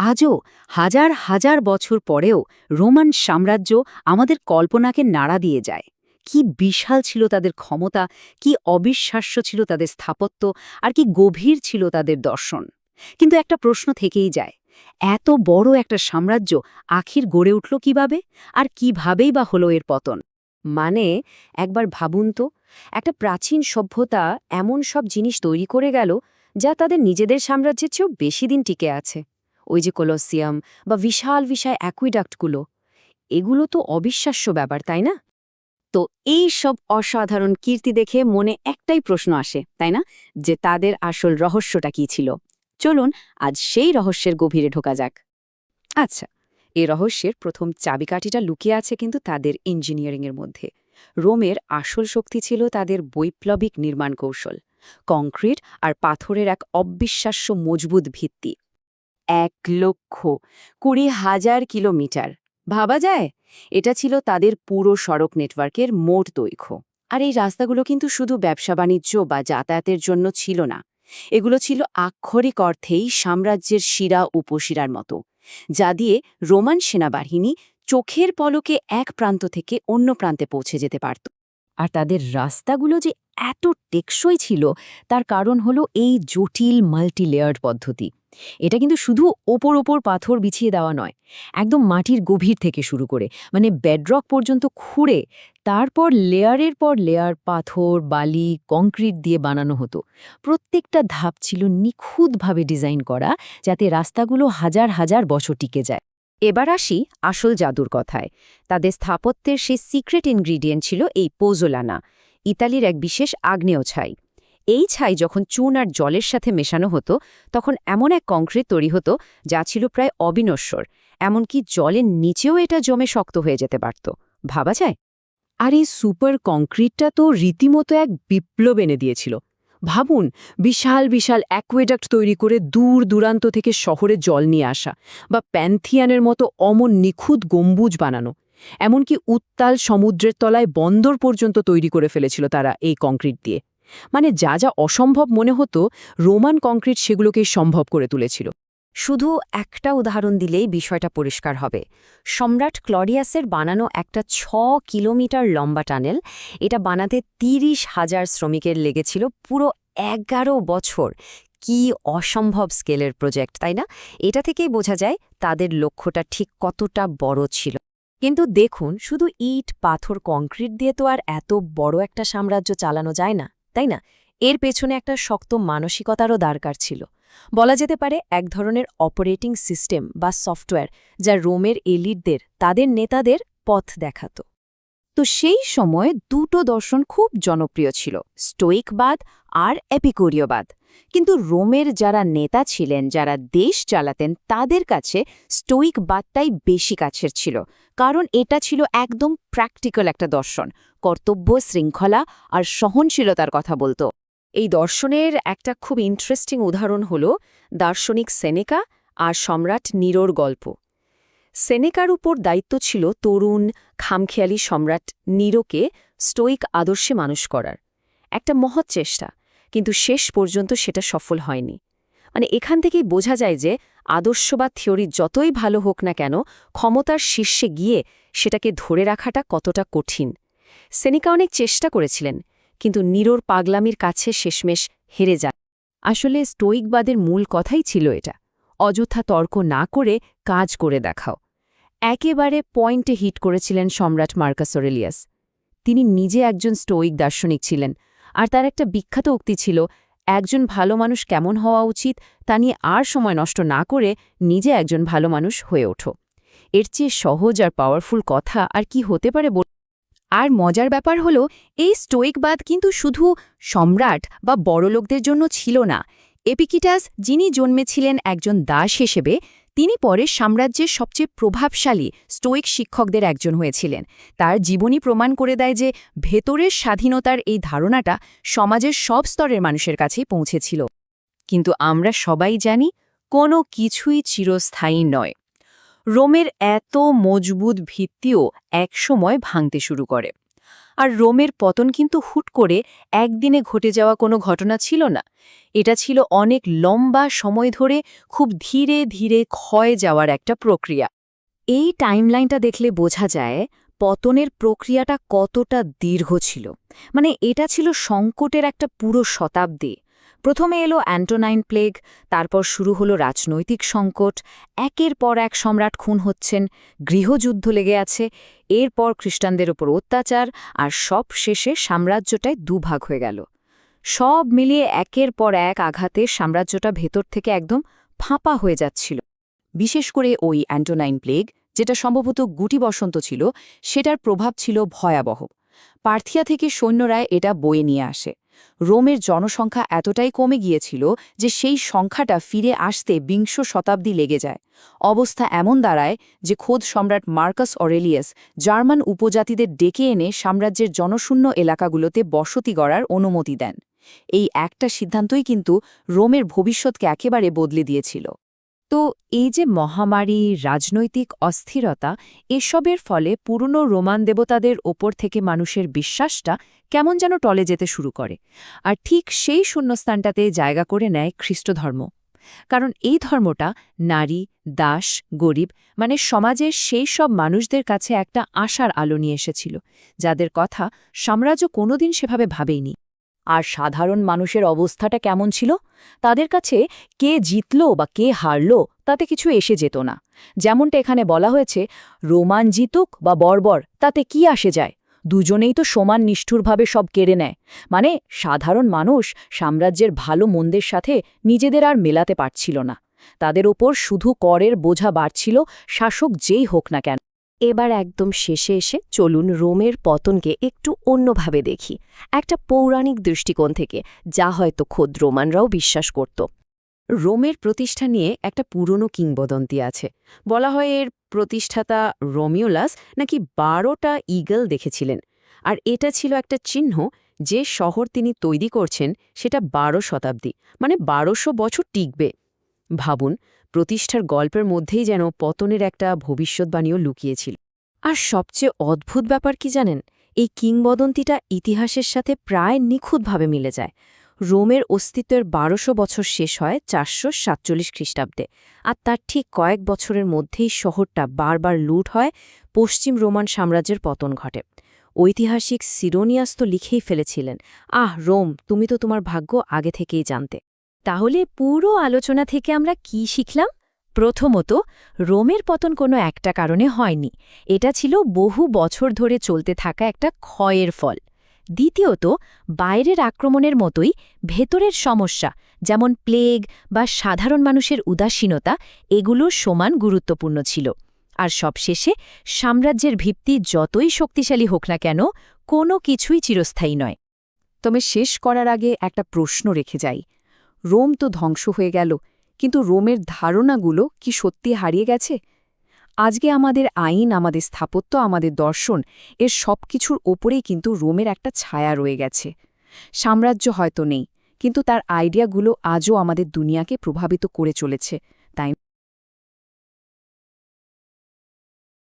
আজও হাজার হাজার বছর পরেও রোমান সাম্রাজ্য আমাদের কল্পনাকে নাড়া দিয়ে যায়। কি বিশাল ছিল তাদের ক্ষমতা, কি অবিশ্বাস্য ছিল তাদের স্থাপত্য, আর কি গভীর ছিল তাদের দর্শন। কিন্তু একটা প্রশ্ন থেকেই যায়, এত বড় একটা সাম্রাজ্য আখির গড়ে উঠল কীভাবে, আর কিভাবেই বা হলো এর পতন? মানে একবার ভাবুন তো, একটা প্রাচীন সভ্যতা এমন সব জিনিস তৈরি করে গেল যা তাদের নিজেদের সাম্রাজ্যের চেয়েও বেশি দিন টিকে আছে। ওই যে কলোসিয়াম বা বিশাল বিশাল অ্যাকুইডাক্টগুলো, এগুলো তো অবিশ্বাস্য ব্যাপার, তাই না? তো এই সব অসাধারণ কীর্তি দেখে মনে একটাই প্রশ্ন আসে, তাই না? যে তাদের আসল রহস্যটা কি ছিল? চলুন আজ সেই রহস্যের গভীরে ঢোকা যাক। আচ্ছা এই রহস্যের প্রথম চাবিকাঠিটা লুকিয়ে আছে কিন্তু তাদের ইঞ্জিনিয়ারিংয়ের মধ্যে। রোমের আসল শক্তি ছিল তাদের বৈপ্লবিক নির্মাণ কৌশল, কংক্রিট আর পাথরের এক অবিশ্বাস্য মজবুত ভিত্তি। এক লক্ষ কুড়ি হাজার কিলোমিটার। ভাবা যায়? এটা ছিল তাদের পুরো সড়ক নেটওয়ার্কের মোট দৈর্ঘ্য। আর এই রাস্তাগুলো কিন্তু শুধু ব্যবসা বাণিজ্য বা যাতায়াতের জন্য ছিল না। এগুলো ছিল আক্ষরিক অর্থেই সাম্রাজ্যের শিরা উপশিরার মতো, যা দিয়ে রোমান সেনাবাহিনী চোখের পলকে এক প্রান্ত থেকে অন্য প্রান্তে পৌঁছে যেতে পারত। আর তাদের রাস্তাগুলো যে এত টেকসই ছিল, তার কারণ হলো এই জটিল মাল্টিলেয়ার্ড পদ্ধতি। এটা কিন্তু শুধু ওপর ওপর পাথর বিছিয়ে দেওয়া নয়, একদম মাটির গভীর থেকে শুরু করে মানে বেডরক পর্যন্ত খুঁড়ে তারপর লেয়ারের পর লেয়ার পাথর, বালি কংক্রিট দিয়ে বানানো হতো। প্রত্যেকটা ধাপ ছিল নিখুঁতভাবে ডিজাইন করা যাতে রাস্তাগুলো হাজার হাজার বছর টিকে যায়। এবার আসি আসল জাদুর কথায়। তাদের স্থাপত্যের সেই সিক্রেট ইনগ্রিডিয়েন্ট ছিল এই পোজোলানা ইতালির এক বিশেষ আগ্নেয় ছাই। এই ছাই যখন চুন আর জলের সাথে মেশানো হতো, তখন এমন এক কংক্রিট তৈরি হতো যা ছিল প্রায় অবিনশ্বর, এমনকি জলের নিচেও এটা জমে শক্ত হয়ে যেতে পারত। ভাবা যায়? আর এই সুপার কংক্রিটটা তো রীতিমতো এক বিপ্লব এনে দিয়েছিল। ভাবুন, বিশাল বিশাল অ্যাকুয়েডাক্ট তৈরি করে দূর দূরান্ত থেকে শহরে জল নিয়ে আসা বা প্যান্থিয়ানের মতো অমন নিখুঁত গম্বুজ বানানো, এমনকি উত্তাল সমুদ্রের তলায় বন্দর পর্যন্ত তৈরি করে ফেলেছিল তারা এই কংক্রিট দিয়ে। মানে যা যা অসম্ভব মনে হতো, রোমান কংক্রিট সেগুলোকেই সম্ভব করে তুলেছিল। শুধু একটা উদাহরণ দিলেই বিষয়টা পরিষ্কার হবে। সম্রাট ক্লডিয়াসের বানানো একটা ছ কিলোমিটার লম্বা টানেল, এটা বানাতে তিরিশ হাজার শ্রমিকের লেগেছিল পুরো এগারো বছর। কি অসম্ভব স্কেলের প্রজেক্ট, তাই না? এটা থেকেই বোঝা যায় তাদের লক্ষ্যটা ঠিক কতটা বড় ছিল। কিন্তু দেখুন, শুধু ইট, পাথর, কংক্রিট দিয়ে তো আর এত বড় একটা সাম্রাজ্য চালানো যায় না। তাই না? এর পেছনে একটা শক্ত মানসিকতারও দরকার ছিল। বলা যেতে পারে এক ধরনের অপারেটিং সিস্টেম বা সফটওয়্যার যা রোমের এলিটদের, তাদের নেতাদের পথ দেখাত। তো সেই সময় দুটো দর্শন খুব জনপ্রিয় ছিল, স্টোইকবাদ আর এপিকোরীয়বাদ। কিন্তু রোমের যারা নেতা ছিলেন, যারা দেশ চালাতেন, তাদের কাছে স্টোইকবাদটাই বেশি কাছের ছিল। কারণ এটা ছিল একদম প্র্যাকটিক্যাল একটা দর্শন। কর্তব্য, শৃঙ্খলা আর সহনশীলতার কথা বলতো। এই দর্শনের একটা খুব ইন্টারেস্টিং উদাহরণ হল দার্শনিক সেনেকা আর সম্রাট নিরোর গল্প। সেনেকার উপর দায়িত্ব ছিল তরুণ, খামখেয়ালি সম্রাট নিরোকে স্টোইক আদর্শে মানুষ করার। একটা মহৎ চেষ্টা। কিন্তু শেষ পর্যন্ত সেটা সফল হয়নি। মানে এখান থেকেই বোঝা যায় যে আদর্শ বা থিওরি যতই ভালো হোক না কেন, ক্ষমতার শীর্ষে গিয়ে সেটাকে ধরে রাখাটা কতটা কঠিন। সেনিকা অনেক চেষ্টা করেছিলেন, কিন্তু নিরোর পাগলামির কাছে শেষমেশ হেরে যায়। আসলে স্টোইকবাদের মূল কথাই ছিল এটা, অযথা তর্ক না করে কাজ করে দেখাও। একেবারে পয়েন্টে হিট করেছিলেন সম্রাট মার্কাস অরেলিয়াস। তিনি নিজে একজন স্টোইক দার্শনিক ছিলেন আর তার একটা বিখ্যাত উক্তি ছিল, একজন ভালো মানুষ কেমন হওয়া উচিত তা নিয়ে আর সময় নষ্ট না করে নিজে একজন ভালো মানুষ হয়ে ওঠো। এর চেয়ে সহজ আর পাওয়ারফুল কথা আর কি হতে পারে আর মজার ব্যাপার হল, এই স্টোইকবাদ কিন্তু শুধু সম্রাট বা বড়লোকদের জন্য ছিল না। এপিকিটাস যিনি জন্মেছিলেন একজন দাস হিসেবে তিনি পরে সাম্রাজ্যের সবচেয়ে প্রভাবশালী স্টোইক শিক্ষকদের একজন হয়েছিলেন। তার জীবনী প্রমাণ করে দেয় যে ভেতরের স্বাধীনতার এই ধারণাটা সমাজের সব স্তরের মানুষের কাছেই পৌঁছেছিল। কিন্তু আমরা সবাই জানি কোনো কিছুই চিরস্থায়ী নয়। রোমের এত মজবুত ভিত্তিও একসময় ভাঙতে শুরু করে। আর রোমের পতন কিন্তু হুট করে একদিনে ঘটে যাওয়া কোনো ঘটনা ছিল না। এটা ছিল অনেক লম্বা সময় ধরে খুব ধীরে ধীরে ক্ষয় যাওয়ার একটা প্রক্রিয়া। এই টাইমলাইনটা দেখলে বোঝা যায় পতনের প্রক্রিয়াটা কতটা দীর্ঘ ছিল। মানে এটা ছিল সংকটের একটা পুরো শতাব্দী। প্রথমে এলো অ্যান্টোনাইন প্লেগ, তারপর শুরু হলো রাজনৈতিক সংকট, একের পর এক সম্রাট খুন হচ্ছেন, গৃহযুদ্ধ লেগে আছে, এরপর খ্রিস্টানদের ওপর অত্যাচার, আর সব শেষে সাম্রাজ্যটায় দুভাগ হয়ে গেল। সব মিলিয়ে একের পর এক আঘাতে সাম্রাজ্যটা ভেতর থেকে একদম ফাঁপা হয়ে যাচ্ছিল। বিশেষ করে ওই অ্যান্টোনাইন প্লেগ, যেটা সম্ভবত গুটি বসন্ত ছিল, সেটার প্রভাব ছিল ভয়াবহ। পার্থিয়া থেকে সৈন্যরা এটা বয়ে নিয়ে আসে। রোমের জনসংখ্যা এতটাই কমে গিয়েছিল যে সেই সংখ্যাটা ফিরে আসতে বিংশ শতাব্দী লেগে যায়। অবস্থা এমন দাঁড়ায় যে খোদ সম্রাট মার্কাস অরেলিয়াস জার্মান উপজাতিদের ডেকে এনে সাম্রাজ্যের জনশূন্য এলাকাগুলোতে বসতি গড়ার অনুমতি দেন। এই একটা সিদ্ধান্তই কিন্তু রোমের ভবিষ্যৎকে একেবারে বদলে দিয়েছিল। তো এই যে মহামারী, রাজনৈতিক অস্থিরতা, এসবের ফলে পুরনো রোমান দেবতাদের ওপর থেকে মানুষের বিশ্বাসটা কেমন যেন টলে যেতে শুরু করে। আর ঠিক সেই শূন্যস্থানটাতে জায়গা করে নেয় খ্রিস্টধর্ম কারণ এই ধর্মটা নারী, দাস, গরিব মানে সমাজের সেই সব মানুষদের কাছে একটা আশার আলো নিয়ে এসেছিল, যাদের কথা সাম্রাজ্য কোনোদিন সেভাবে ভাবেইনি। আর সাধারণ মানুষের অবস্থাটা কেমন ছিল? তাদের কাছে কে জিতল বা কে হারল তাতে কিছু এসে যেত না। যেমনটা এখানে বলা হয়েছে, রোমান জিতুক বা বর্বর, তাতে কি আসে যায়? দুজনেই তো সমান নিষ্ঠুরভাবে সব কেড়ে নেয়। মানে সাধারণ মানুষ সাম্রাজ্যের ভালো মন্দের সাথে নিজেদের আর মেলাতে পারছিল না। তাদের ওপর শুধু করের বোঝা বাড়ছিল, শাসক যেই হোক না কেন। এবার একদম শেষে এসে চলুন রোমের পতনকে একটু অন্যভাবে দেখি, একটা পৌরাণিক দৃষ্টিকোণ থেকে, যা হয়তো খোদ রোমানরাও বিশ্বাস করত। রোমের প্রতিষ্ঠা নিয়ে একটা পুরনো কিংবদন্তি আছে। বলা হয় এর প্রতিষ্ঠাতা রোমিওলাস নাকি বারোটা ইগল দেখেছিলেন। আর এটা ছিল একটা চিহ্ন, যে শহর তিনি তৈরি করছেন সেটা বারো শতাব্দী মানে বারোশো বছর টিকবে। ভাবুন, প্রতিষ্ঠার গল্পের মধ্যেই যেন পতনের একটা ভবিষ্যৎবাণীও লুকিয়েছিল। আর সবচেয়ে অদ্ভুত ব্যাপার কি জানেন? এই কিংবদন্তিটা ইতিহাসের সাথে প্রায় নিখুঁতভাবে মিলে যায়। রোমের অস্তিত্বের বারোশো বছর শেষ হয় চারশো সাতচল্লিশ খ্রিস্টাব্দে, আর তার ঠিক কয়েক বছরের মধ্যেই শহরটা বারবার লুট হয় পশ্চিম রোমান সাম্রাজ্যের পতন ঘটে। ঐতিহাসিক সিরোনিয়াস তো লিখেই ফেলেছিলেন, আহ, রোম, তুমি তো তোমার ভাগ্য আগে থেকেই জানতে। তাহলে পুরো আলোচনা থেকে আমরা কি শিখলাম? প্রথমত, রোমের পতন কোনো একটা কারণে হয়নি। এটা ছিল বহু বছর ধরে চলতে থাকা একটা ক্ষয়ের ফল। দ্বিতীয়ত, বাইরের আক্রমণের মতোই ভেতরের সমস্যা, যেমন প্লেগ বা সাধারণ মানুষের উদাসীনতা, এগুলো সমান গুরুত্বপূর্ণ ছিল। আর সবশেষে, সাম্রাজ্যের ভিত্তি যতই শক্তিশালী হোক না কেন, কোনো কিছুই চিরস্থায়ী নয়। তবে শেষ করার আগে একটা প্রশ্ন রেখে যাই। রোম তো ধ্বংস হয়ে গেল, কিন্তু রোমের ধারণাগুলো কি সত্যি হারিয়ে গেছে? আজকে আমাদের আইন, আমাদের স্থাপত্য, আমাদের দর্শন, এর সব কিছুর ওপরেই কিন্তু রোমের একটা ছায়া রয়ে গেছে। সাম্রাজ্য হয়তো নেই, কিন্তু তার আইডিয়াগুলো আজও আমাদের দুনিয়াকে প্রভাবিত করে চলেছে, তাই